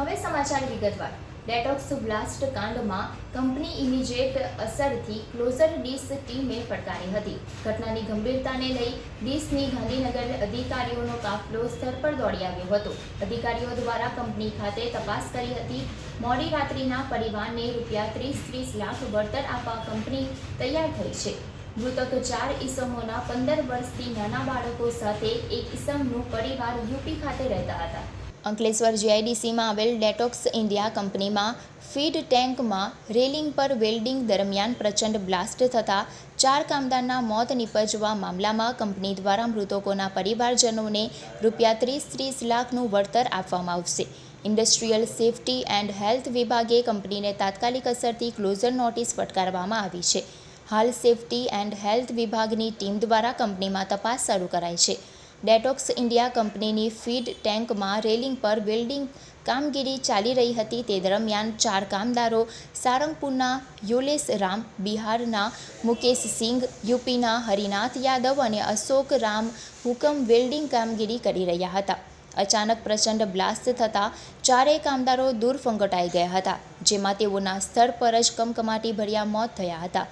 હવે સમાચાર વિગતવાર. ડેટોક્સ બ્લાસ્ટ કાંડમાં કંપની ઇમિજિએટ અસરથી ક્લોઝર ડીસ ટીમે ફટકારી હતી. ઘટનાની ગંભીરતાને લઈ ડીસની ગાંધીનગર અધિકારીઓનો કાફલો સ્થળ પર દોડી આવ્યો હતો. અધિકારીઓ દ્વારા કંપની ખાતે તપાસ કરી હતી. મોડી રાત્રિના પરિવારને રૂપિયા ત્રીસ ત્રીસ લાખ વળતર આપવા કંપની તૈયાર થઈ છે. મૃતક ચાર ઈસમોના પંદર વર્ષથી નાના બાળકો સાથે એક ઇસમનું પરિવાર યુપી ખાતે રહેતા હતા. અંકલેશ્વર જીઆઈડીસીમાં આવેલ ડેટોક્સ ઇન્ડિયા કંપનીમાં ફીડ ટેન્કમાં રેલિંગ પર વેલ્ડિંગ દરમિયાન પ્રચંડ બ્લાસ્ટ થતાં ચાર કામદારના મોત નિપજવા મામલામાં કંપની દ્વારા મૃતકોના પરિવારજનોને રૂપિયા ત્રીસ ત્રીસ લાખનું વળતર આપવામાં આવશે. ઇન્ડસ્ટ્રીયલ સેફટી એન્ડ હેલ્થ વિભાગે કંપનીને તાત્કાલિક અસરથી ક્લોઝર નોટિસ ફટકારવામાં આવી છે. હાલ સેફટી એન્ડ હેલ્થ વિભાગની ટીમ દ્વારા કંપનીમાં તપાસ શરૂ કરાઈ છે. ડેટોક્સ ઇન્ડિયા કંપનીની ફીડ ટેન્કમાં રેલિંગ પર વેલ્ડિંગ કામગીરી ચાલી રહી હતી તે દરમિયાન ચાર કામદારો સારંગપુરના યુલેશ રામ, બિહારના મુકેશ સિંઘ, યુપીના હરિનાથ યાદવ અને અશોક રામ હુકમ વેલ્ડિંગ કામગીરી કરી રહ્યા હતા. અચાનક પ્રચંડ બ્લાસ્ટ થતાં ચારેય કામદારો દૂર ફંગટાઈ ગયા હતા, જેમાં તેઓના સ્થળ પર જ કમકમાટી ભર્યા મોત થયા હતા.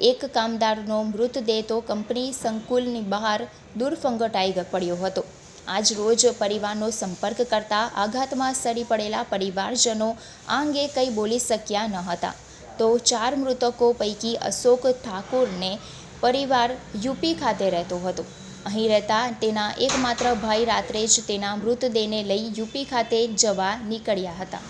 એક કામદારનો મૃતદેહ તો કંપની સંકુલની બહાર દૂર ફંગોટાઈ પડ્યો હતો. આજ રોજ પરિવારનો સંપર્ક કરતા આઘાતમાં સડી પડેલા પરિવારજનો આ અંગે કંઈ બોલી શક્યા ન હતા. તો ચાર મૃતકો પૈકી અશોક ઠાકોરને પરિવાર યુપી ખાતે રહેતો હતો. અહીં રહેતા તેના એકમાત્ર ભાઈ રાત્રે જ તેના મૃતદેહને લઈ યુપી ખાતે જવા નીકળ્યા હતા.